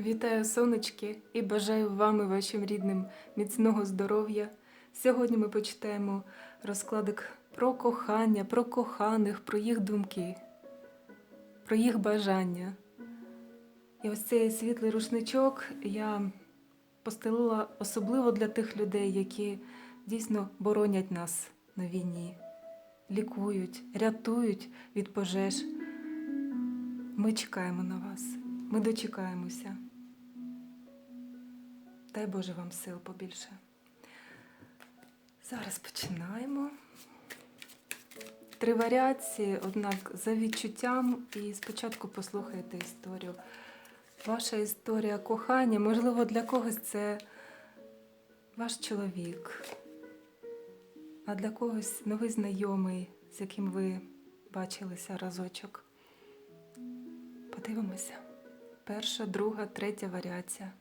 Вітаю, сонечки, і бажаю вам і вашим рідним міцного здоров'я. Сьогодні ми почитаємо розкладик про кохання, про коханих, про їх думки, про їх бажання. І ось цей світлий рушничок я постелила особливо для тих людей, які дійсно боронять нас на війні, лікують, рятують від пожеж. Ми чекаємо на вас. Ми дочекаємося. Дай Боже вам сил побільше. Зараз починаємо. Три варіації, однак за відчуттям, і спочатку послухайте історію. Ваша історія кохання, можливо, для когось це ваш чоловік, а для когось новий знайомий, з яким ви бачилися разочок. Подивимося. Перша, друга, третя варіація.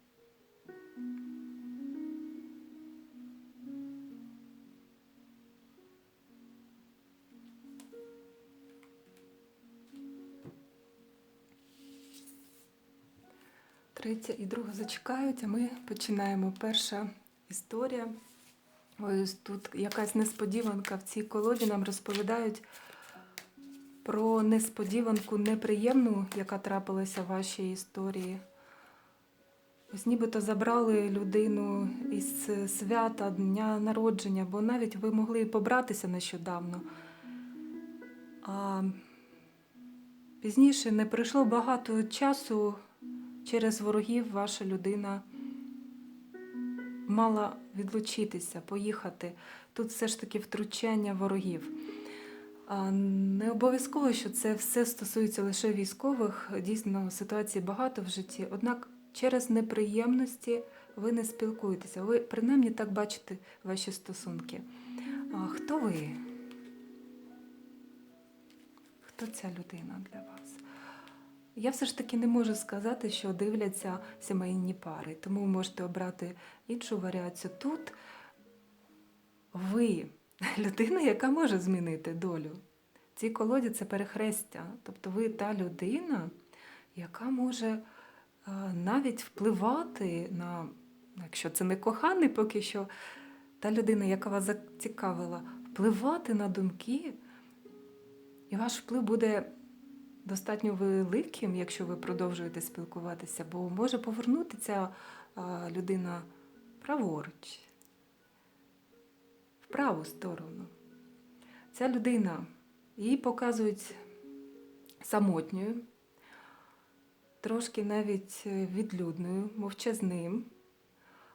Третя і друга зачекають, а ми починаємо. Перша історія. Ось тут якась несподіванка в цій колоді нам розповідають про несподіванку неприємну, яка трапилася в вашій історії. Ось нібито забрали людину із свята, дня народження, бо навіть ви могли побратися нещодавно. А пізніше не пройшло багато часу через ворогів ваша людина мала відлучитися, поїхати. Тут все ж таки втручання ворогів. Не обов'язково, що це все стосується лише військових. Дійсно, ситуацій багато в житті. Однак через неприємності ви не спілкуєтеся. Ви принаймні так бачите ваші стосунки. А хто ви? Хто ця людина для вас? Я все ж таки не можу сказати, що дивляться сімейні пари, тому можете обрати іншу варіацію. Тут ви людина, яка може змінити долю. Цій колоді це перехрестя. Тобто ви та людина, яка може е, навіть впливати на, якщо це не коханий, поки що, та людина, яка вас зацікавила, впливати на думки, і ваш вплив буде достатньо великим, якщо ви продовжуєте спілкуватися, бо може повернути ця е, людина праворуч в праву сторону. Ця людина, її показують самотньою, трошки навіть відлюдною, мовчазним.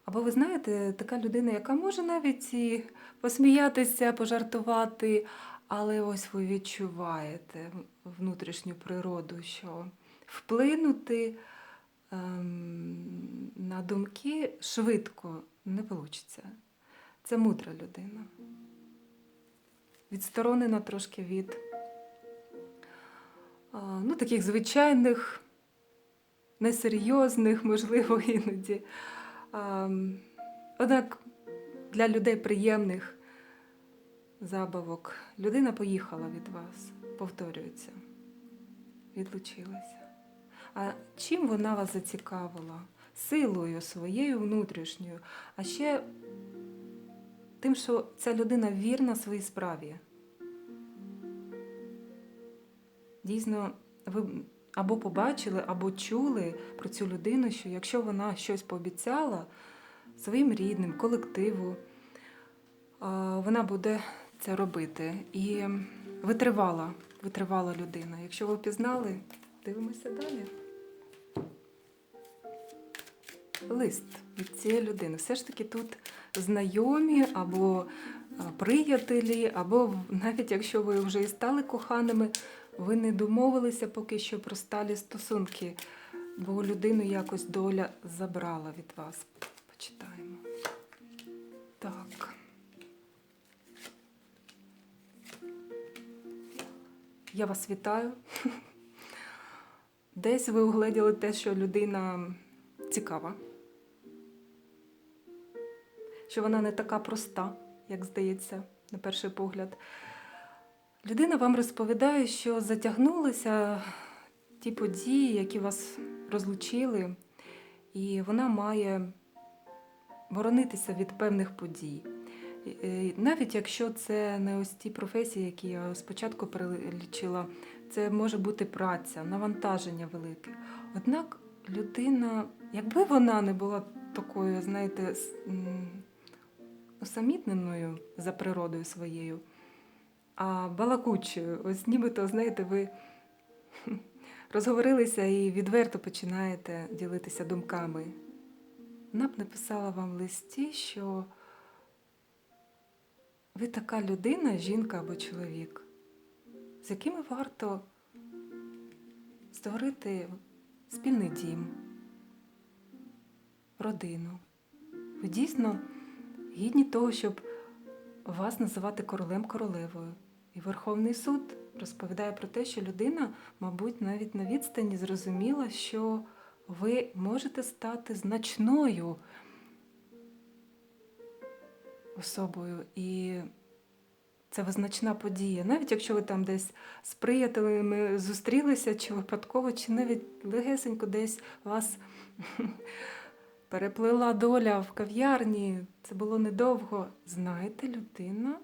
Або ви знаєте, така людина, яка може навіть і посміятися, пожартувати, але ось ви відчуваєте внутрішню природу, що вплинути ем, на думки швидко не вийде. Це мудра людина. Відсторонена трошки від а, ну, таких звичайних, несерйозних, можливо, іноді. А, однак для людей приємних забавок людина поїхала від вас, повторюється, відлучилася. А чим вона вас зацікавила? Силою своєю внутрішньою, а ще тим, що ця людина вірна своїй справі. Дійсно, ви або побачили, або чули про цю людину, що якщо вона щось пообіцяла своїм рідним, колективу, вона буде це робити. І витривала, витривала людина. Якщо ви впізнали, дивимося далі. Лист від цієї людини. Все ж таки тут знайомі або приятелі, або навіть якщо ви вже і стали коханими, ви не домовилися поки що про сталі стосунки, бо людину якось доля забрала від вас. Почитаємо. Так. Я вас вітаю. Десь ви угледіли те, що людина цікава, що вона не така проста, як здається, на перший погляд. Людина вам розповідає, що затягнулися ті події, які вас розлучили, і вона має боронитися від певних подій. Е, Навіть якщо це не ось ті професії, які я спочатку перелічила, це може бути праця, навантаження велике. Однак людина, якби вона не була такою, знаєте, усамітненою за природою своєю, а балакучою, ось нібито, знаєте, ви розговорилися і відверто починаєте ділитися думками. Вона б написала вам в листі, що ви така людина, жінка або чоловік, з якими варто створити спільний дім, родину. Ви дійсно гідні того, щоб вас називати королем королевою. І Верховний суд розповідає про те, що людина, мабуть, навіть на відстані зрозуміла, що ви можете стати значною особою. І це визначна подія. Навіть якщо ви там десь з приятелями зустрілися, чи випадково, чи навіть легесенько десь вас переплила доля в кав'ярні, це було недовго. Знаєте, людина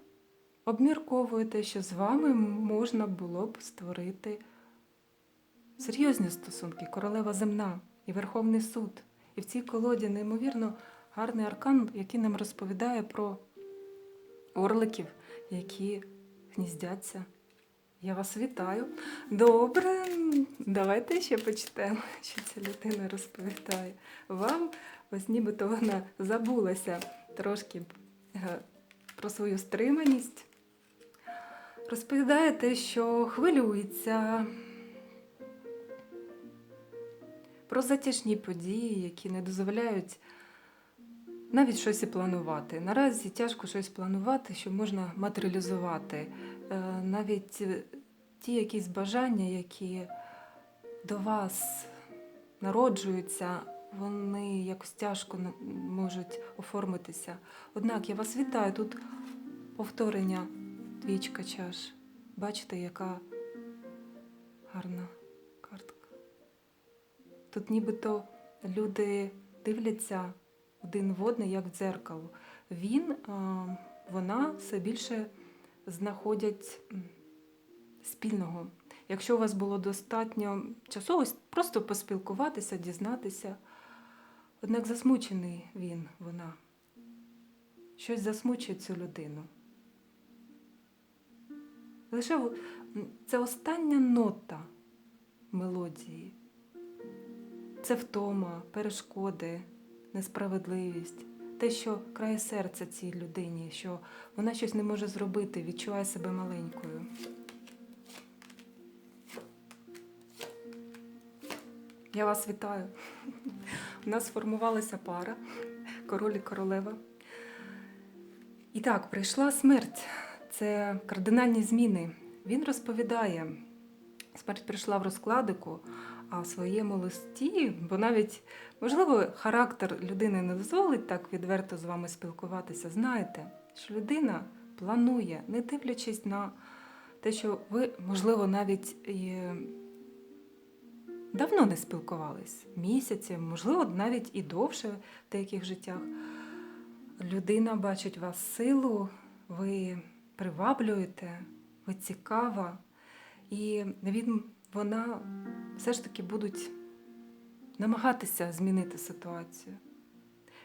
обмірковує те, що з вами можна було б створити серйозні стосунки, королева земна і Верховний суд. І в цій колоді неймовірно гарний аркан, який нам розповідає про орликів, які гніздяться. Я вас вітаю. Добре, давайте ще почитаємо, що ця людина розповідає. Вам ось нібито вона забулася трошки е, про свою стриманість. Розповідає те, що хвилюється про затяжні події, які не дозволяють навіть щось і планувати. Наразі тяжко щось планувати, що можна матеріалізувати. Е, Навіть е, ті якісь бажання, які до вас народжуються, вони якось тяжко можуть оформитися. Однак я вас вітаю. Тут повторення двічка чаш. Бачите, яка гарна картка. Тут нібито люди дивляться один в одне, як в дзеркало. Він, вона все більше знаходять спільного. Якщо у вас було достатньо часу, ось просто поспілкуватися, дізнатися. Однак засмучений він, вона. Щось засмучує цю людину. Лише це остання нота мелодії. Це втома, перешкоди, несправедливість, те, що крає серця цій людині, що вона щось не може зробити, відчуває себе маленькою. Я вас вітаю. У нас сформувалася пара, король і королева. І так, прийшла смерть. Це кардинальні зміни. Він розповідає, смерть прийшла в розкладику, а в своєму листі, бо навіть, можливо, характер людини не дозволить так відверто з вами спілкуватися. Знаєте, що людина планує, не дивлячись на те, що ви, можливо, навіть і давно не спілкувались, місяці, можливо, навіть і довше в деяких життях. Людина бачить вас силу, ви приваблюєте, ви цікава, і він, вона все ж таки будуть намагатися змінити ситуацію.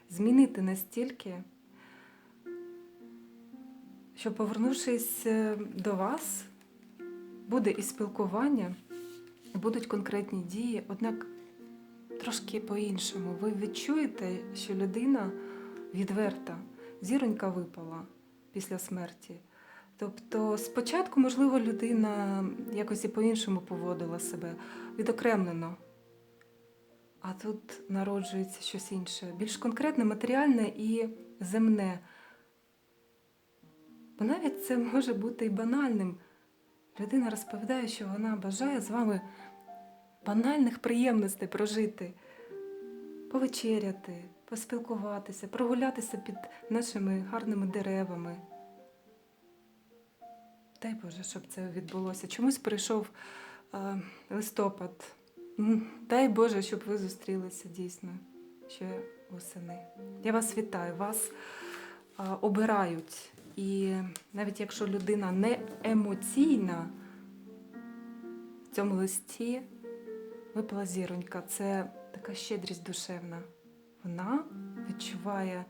Змінити настільки, що, повернувшись е, до вас, буде і спілкування, будуть конкретні дії, однак трошки по-іншому. Ви відчуєте, що людина відверта, зіронька випала після смерті. Тобто, спочатку, можливо, людина якось і по-іншому поводила себе, відокремлено. А тут народжується щось інше, більш конкретне, матеріальне і земне. Бо навіть це може бути і банальним. Людина розповідає, що вона бажає з вами банальних приємностей прожити, повечеряти, поспілкуватися, прогулятися під нашими гарними деревами. Дай Боже, щоб це відбулося. Чомусь прийшов е, листопад. Дай Боже, щоб ви зустрілися дійсно. ще восени. Я вас вітаю, вас а, обирають. І навіть якщо людина не емоційна, в цьому листі випала зіронька. Це така щедрість душевна. Вона відчуває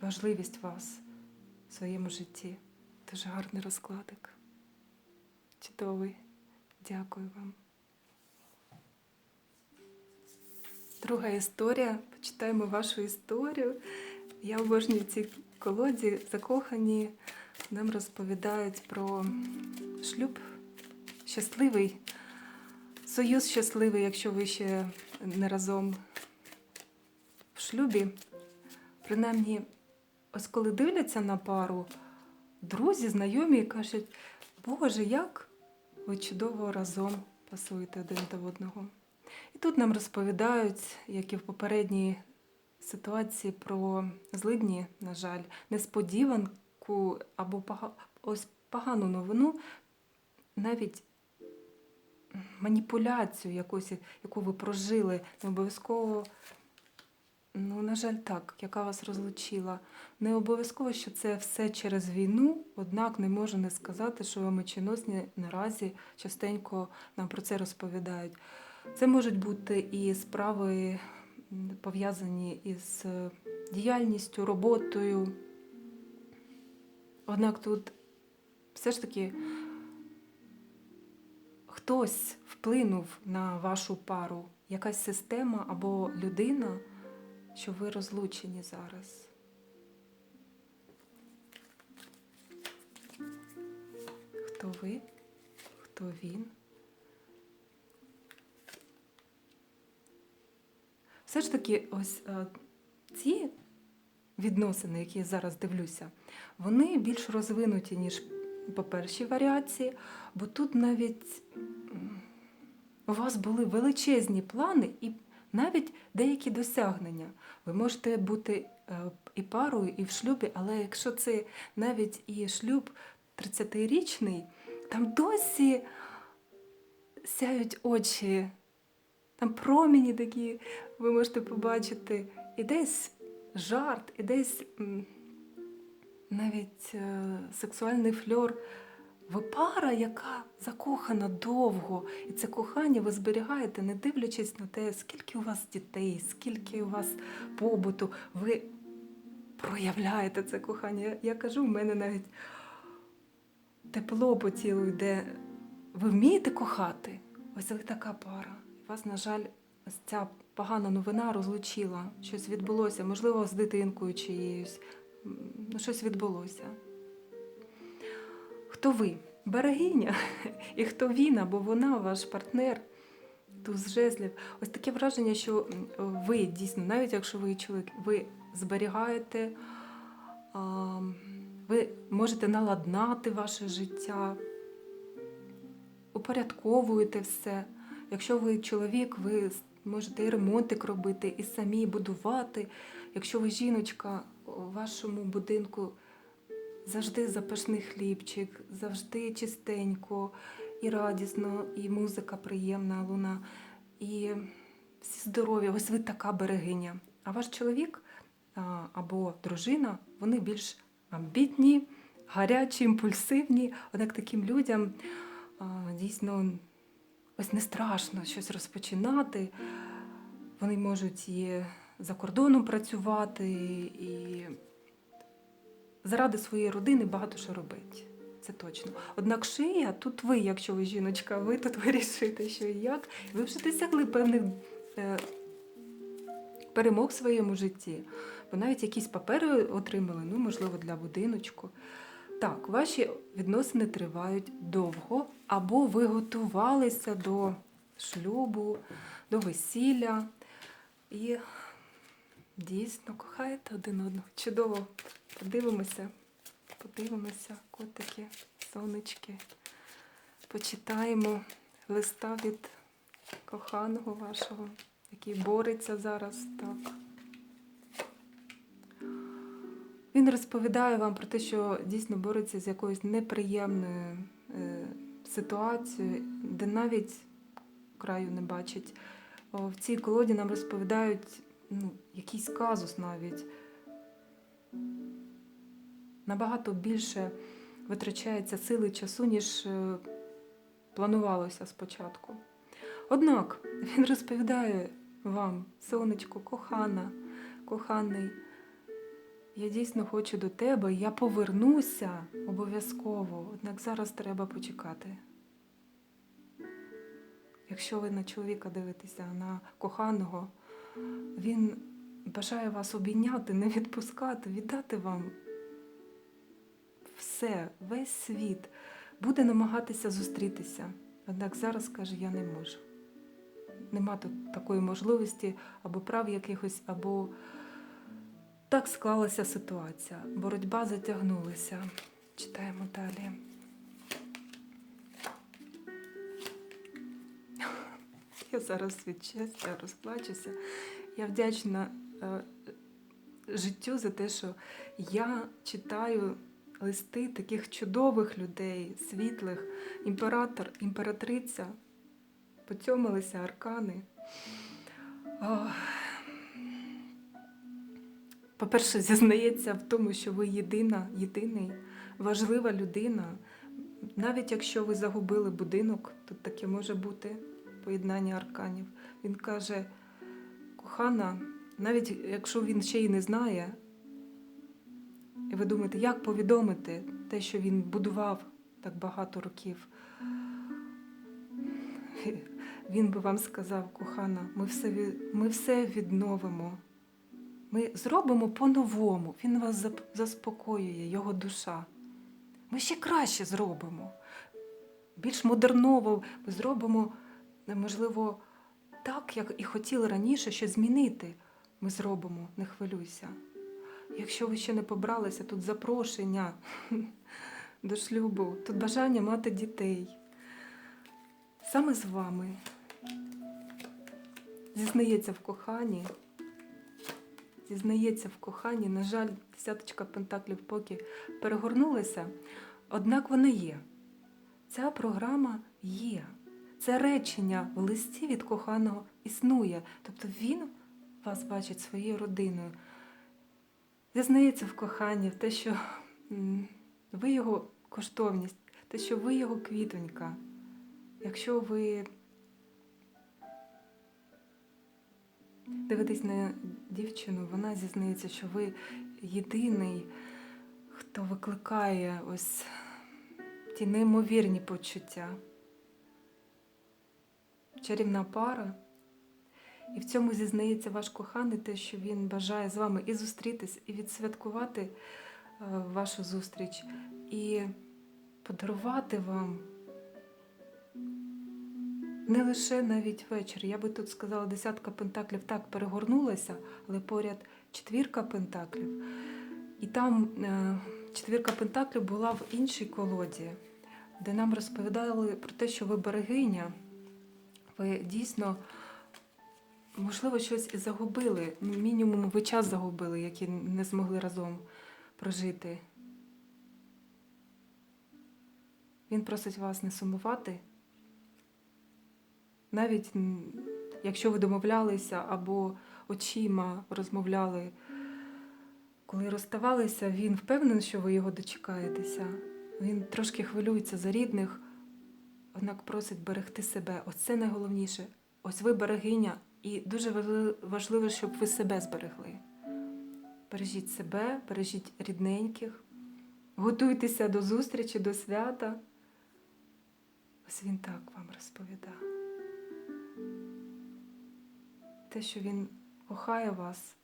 важливість вас в своєму житті. Дуже гарний розкладик. Чудовий. Дякую вам. Друга історія. Почитаємо вашу історію. Я обожнюю ці колоді, закохані. Нам розповідають про шлюб щасливий, союз щасливий, якщо ви ще не разом в шлюбі. Принаймні, ось коли дивляться на пару, друзі, знайомі кажуть, Боже, як ви чудово разом пасуєте один до одного. І тут нам розповідають, як і в попередній ситуації, про злидні, на жаль, несподіванку або ось погану новину, навіть маніпуляцію якусь, яку ви прожили, не обов'язково. Ну, на жаль, так, яка вас розлучила. Не обов'язково, що це все через війну, однак не можу не сказати, що меченосні наразі частенько нам про це розповідають. Це можуть бути і справи пов'язані із е, діяльністю, роботою. Однак тут все ж таки хтось вплинув на вашу пару, якась система або людина, що ви розлучені зараз. Хто ви? Хто він? Все ж таки, ось е, ці відносини, які я зараз дивлюся, вони більш розвинуті, ніж по першій варіації, бо тут навіть у вас були величезні плани і навіть деякі досягнення. Ви можете бути е, і парою, і в шлюбі, але якщо це навіть і шлюб 30-річний, там досі сяють очі, там промені такі, ви можете побачити, і десь жарт, і десь навіть е, сексуальний фльор. Ви пара, яка закохана довго, і це кохання ви зберігаєте, не дивлячись на те, скільки у вас дітей, скільки у вас побуту, ви проявляєте це кохання. Я, кажу, в мене навіть тепло по тілу йде. Ви вмієте кохати? Ось ви така пара. І Вас, на жаль, ось ця погана новина розлучила. Щось відбулося, можливо, з дитинкою чиєюсь. Ну, щось відбулося. Хто ви? Берегиня. І хто він або вона, ваш партнер, туз жезлів. Ось таке враження, що ви дійсно, навіть якщо ви чоловік, ви зберігаєте, ви можете наладнати ваше життя, упорядковуєте все. Якщо ви чоловік, ви можете і ремонтик робити, і самі будувати. Якщо ви жіночка у вашому будинку завжди запашний хлібчик, завжди чистенько і радісно, і музика приємна, луна, і всі здорові. Ось ви така берегиня. А ваш чоловік або дружина, вони більш амбітні, гарячі, імпульсивні. Однак таким людям дійсно ось не страшно щось розпочинати. Вони можуть і за кордоном працювати, і заради своєї родини багато що робить. Це точно. Однак шия, тут ви, якщо ви жіночка, ви тут вирішуєте, що і як. Ви вже досягли певних е, перемог в своєму житті. Бо навіть якісь папери отримали, ну, можливо, для будиночку. Так, ваші відносини тривають довго, або ви готувалися до шлюбу, до весілля. І дійсно кохаєте один одного. Чудово. Подивимося, подивимося, котики, сонечки. Почитаємо листа від коханого вашого, який бореться зараз так. Він розповідає вам про те, що дійсно бореться з якоюсь неприємною е, ситуацією, де навіть краю не бачить. В цій колоді нам розповідають ну, якийсь казус навіть. Набагато більше витрачається сили часу, ніж е, планувалося спочатку. Однак він розповідає вам, сонечко, кохана, коханий, я дійсно хочу до тебе, я повернуся обов'язково, однак зараз треба почекати. Якщо ви на чоловіка дивитеся, на коханого, він бажає вас обійняти, не відпускати, віддати вам все, весь світ, буде намагатися зустрітися. Однак зараз каже, я не можу. Нема тут такої можливості або прав якихось, або так склалася ситуація. Боротьба затягнулася. Читаємо далі. Я зараз від щастя розплачуся. Я вдячна життю за те, що я читаю листи таких чудових людей, світлих, імператор, імператриця, поцьомилися аркани. По-перше, зізнається в тому, що ви єдина, єдиний, важлива людина. Навіть якщо ви загубили будинок, тут таке може бути поєднання арканів. Він каже, кохана, навіть якщо він ще й не знає, і ви думаєте, як повідомити те, що він будував так багато років. Він би вам сказав, кохана, ми все, ми все відновимо. Ми зробимо по-новому. Він вас заспокоює, його душа. Ми ще краще зробимо. Більш модерново ми зробимо, можливо, так, як і хотіли раніше, що змінити. Ми зробимо, не хвилюйся. Якщо ви ще не побралися, тут запрошення до шлюбу, тут бажання мати дітей. Саме з вами зізнається в коханні, зізнається в коханні, на жаль, десяточка пентаклів поки перегорнулася, однак вона є. Ця програма є. Це речення в листі від коханого існує. Тобто він вас бачить своєю родиною. Зізнається в коханні, в те, що ви його коштовність, те, що ви його квітонька. Якщо ви дивитесь на дівчину, вона зізнається, що ви єдиний, хто викликає ось ті неймовірні почуття. Чарівна пара. І в цьому зізнається ваш коханий, те, що він бажає з вами і зустрітись, і відсвяткувати е, вашу зустріч, і подарувати вам не лише навіть вечір. Я би тут сказала, десятка пентаклів так перегорнулася, але поряд четвірка пентаклів. І там е, четвірка пентаклів була в іншій колоді, де нам розповідали про те, що ви берегиня, ви дійсно. Можливо, щось і загубили. Ну, Мінімум ви час загубили, який не змогли разом прожити. Він просить вас не сумувати. Навіть якщо ви домовлялися або очима розмовляли, коли розставалися, він впевнений, що ви його дочекаєтеся. Він трошки хвилюється за рідних, однак просить берегти себе. Ось це найголовніше. Ось ви берегиня, і дуже важливо, щоб ви себе зберегли. Бережіть себе, бережіть рідненьких, готуйтеся до зустрічі, до свята. Ось він так вам розповідає. Те, що він кохає вас.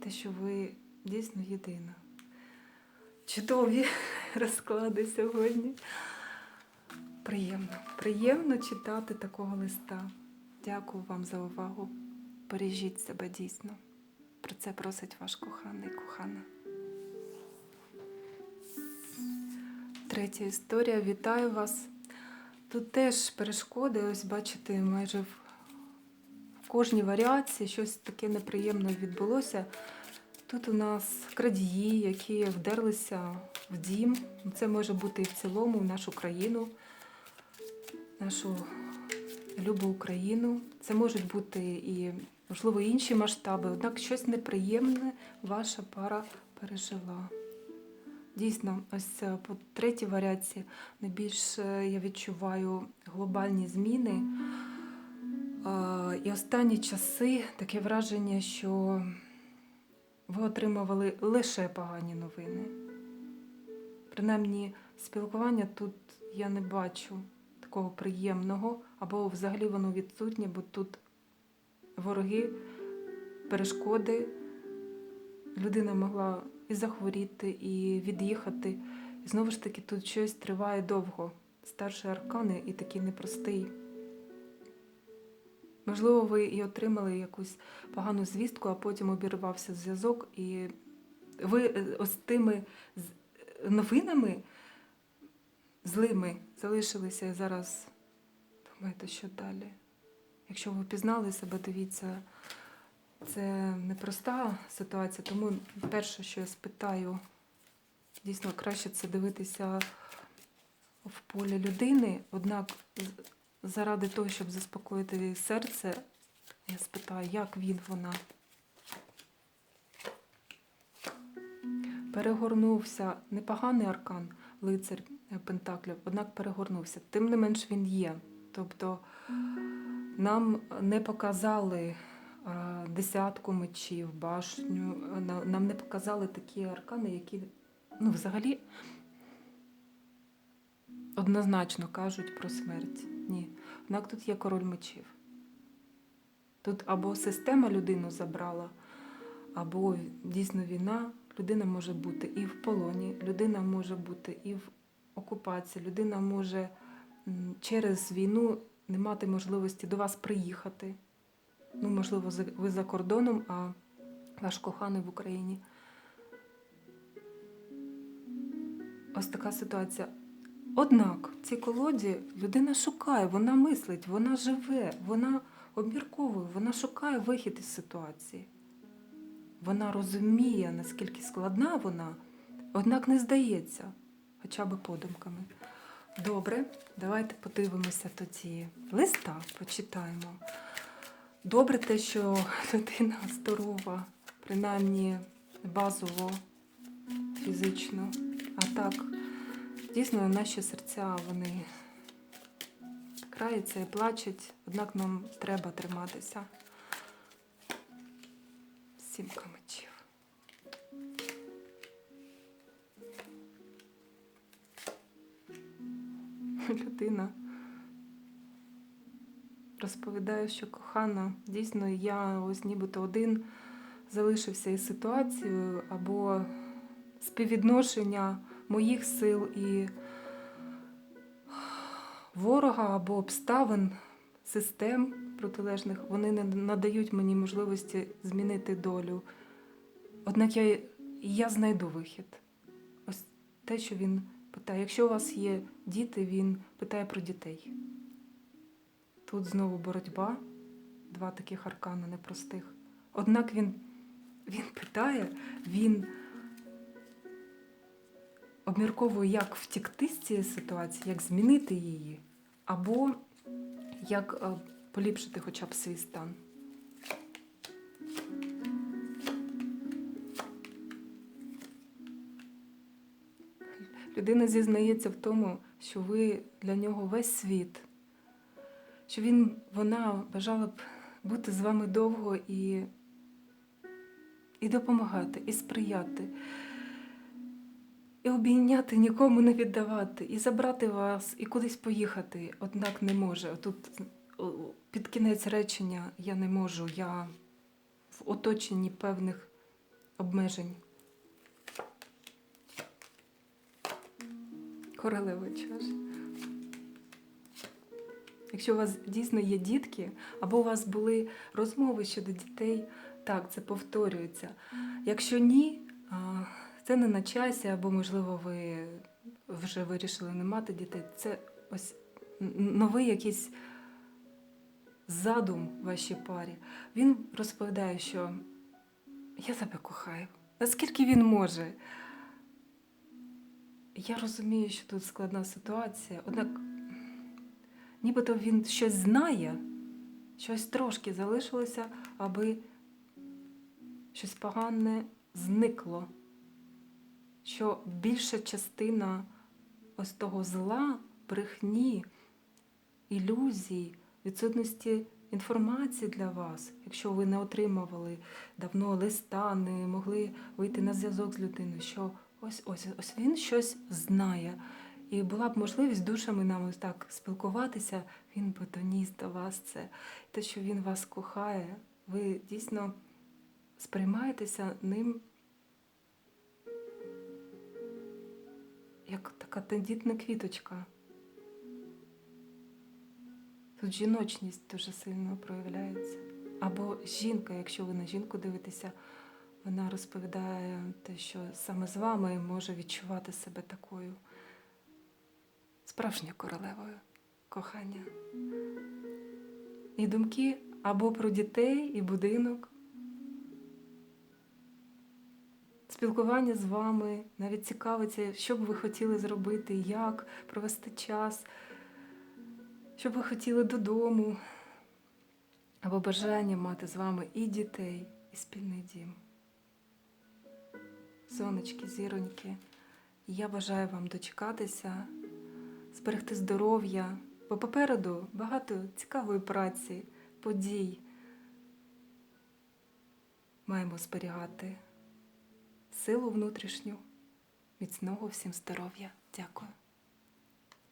Те, що ви дійсно єдина. Чудові розклади сьогодні. Приємно, приємно читати такого листа. Дякую вам за увагу. Бережіть себе дійсно. Про це просить ваш коханий, кохана. Третя історія. Вітаю вас. Тут теж перешкоди, ось бачите, майже в, кожній варіації щось таке неприємне відбулося. Тут у нас крадії, які вдерлися в дім. Це може бути і в цілому в нашу країну, нашу любу Україну. Це можуть бути і, можливо, інші масштаби, однак щось неприємне ваша пара пережила. Дійсно, ось по третій варіації найбільше я відчуваю глобальні зміни. І останні часи таке враження, що ви отримували лише погані новини. Принаймні, спілкування тут я не бачу такого приємного, або взагалі воно відсутнє, бо тут вороги, перешкоди. Людина могла і захворіти, і від'їхати. І знову ж таки, тут щось триває довго. Старший аркани і такий непростий. Можливо, ви і отримали якусь погану звістку, а потім обірвався зв'язок, і ви е, ось тими новинами злими залишилися і зараз думаєте, що далі. Якщо ви впізнали себе, дивіться, це непроста ситуація, тому перше, що я спитаю, дійсно краще це дивитися в полі людини, однак заради того, щоб заспокоїти серце, я спитаю, як він вона. Перегорнувся непоганий аркан, лицар е, Пентаклів, однак перегорнувся. Тим не менш він є. Тобто нам не показали е, десятку мечів, башню, е, нам не показали такі аркани, які ну, взагалі однозначно кажуть про смерть. Ні. Однак тут є король мечів. Тут або система людину забрала, або дійсно війна. Людина може бути і в полоні, людина може бути і в окупації, людина може через війну не мати можливості до вас приїхати. Ну, можливо, ви за кордоном, а ваш коханий в Україні. Ось така ситуація. Однак в цій колоді людина шукає, вона мислить, вона живе, вона обмірковує, вона шукає вихід із ситуації. Вона розуміє, наскільки складна вона, однак не здається, хоча б подумками. Добре, давайте подивимося тоді листа, почитаємо. Добре те, що людина здорова, принаймні базово, фізично. А так, дійсно, наші серця вони краються і плачуть, однак нам треба триматися. Сімка мечів. Людина розповідає, що кохана, дійсно, я ось нібито один залишився із ситуацією, або співвідношення моїх сил і ворога або обставин, систем протилежних, вони не надають мені можливості змінити долю. Однак я, я знайду вихід. Ось те, що він питає. Якщо у вас є діти, він питає про дітей. Тут знову боротьба, два таких аркани непростих. Однак він, він питає, він обмірковує, як втікти з цієї ситуації, як змінити її, або як е, поліпшити хоча б свій стан. Людина зізнається в тому, що ви для нього весь світ, що він, вона бажала б бути з вами довго і, і допомагати, і сприяти, і обійняти, нікому не віддавати, і забрати вас, і кудись поїхати, однак не може. Тут під кінець речення я не можу, я в оточенні певних обмежень. Королева чаш. Якщо у вас дійсно є дітки, або у вас були розмови щодо дітей, так, це повторюється. Якщо ні, це не на часі, або, можливо, ви вже вирішили не мати дітей. Це ось новий якийсь задум вашій парі. Він розповідає, що я тебе кохаю. Наскільки він може? Я розумію, що тут складна ситуація, однак нібито він щось знає, щось трошки залишилося, аби щось погане зникло. Що більша частина ось того зла, брехні, ілюзій, відсутності інформації для вас, якщо ви не отримували давно листа, не могли вийти на зв'язок з людиною, що ось ось ось він щось знає. І була б можливість душами нам ось так спілкуватися, він би доніс до вас це. Те, що він вас кохає, ви дійсно сприймаєтеся ним як така тендітна квіточка. Тут жіночність дуже сильно проявляється. Або жінка, якщо ви на жінку дивитеся, вона розповідає те, що саме з вами може відчувати себе такою справжньою королевою кохання. І думки або про дітей і будинок, спілкування з вами, навіть цікавиться, що б ви хотіли зробити, як провести час, що б ви хотіли додому, або бажання мати з вами і дітей, і спільний дім. Сонечки, зіроньки, я бажаю вам дочекатися, зберегти здоров'я, бо попереду багато цікавої праці, подій. Маємо зберігати силу внутрішню, міцного всім здоров'я. Дякую.